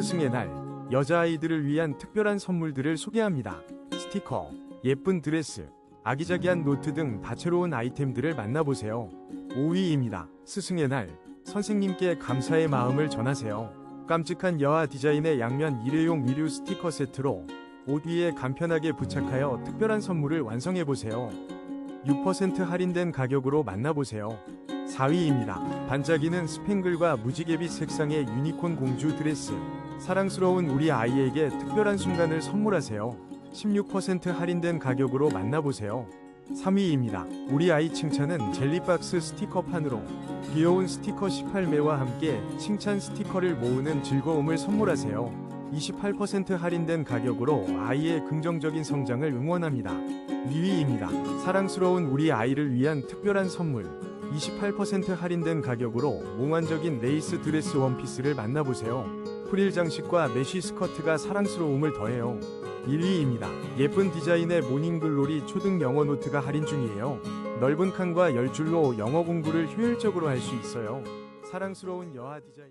스승의 날, 여자아이들을 위한 특별한 선물들을 소개합니다. 스티커, 예쁜 드레스, 아기자기한 노트 등 다채로운 아이템들을 만나보세요. 5위입니다. 스승의 날, 선생님께 감사의 마음을 전하세요. 깜찍한 여아 디자인의 양면 일회용 위류 스티커 세트로 옷 위에 간편하게 부착하여 특별한 선물을 완성해보세요. 6% 할인된 가격으로 만나보세요. 4위입니다. 반짝이는 스팽글과 무지개빛 색상의 유니콘 공주 드레스. 사랑스러운 우리 아이에게 특별한 순간을 선물하세요. 16% 할인된 가격으로 만나보세요. 3위입니다. 우리 아이 칭찬은 젤리박스 스티커판으로 귀여운 스티커 18매와 함께 칭찬 스티커를 모으는 즐거움을 선물하세요. 28% 할인된 가격으로 아이의 긍정적인 성장을 응원합니다. 2위입니다. 사랑스러운 우리 아이를 위한 특별한 선물. 28% 할인된 가격으로 몽환적인 레이스 드레스 원피스를 만나보세요. 프릴 장식과 메쉬 스커트가 사랑스러움을 더해요. 1위입니다. 예쁜 디자인의 모닝글로리 초등 영어 노트가 할인 중이에요. 넓은 칸과 10줄로 영어 공부를 효율적으로 할 수 있어요. 사랑스러운 여아 디자인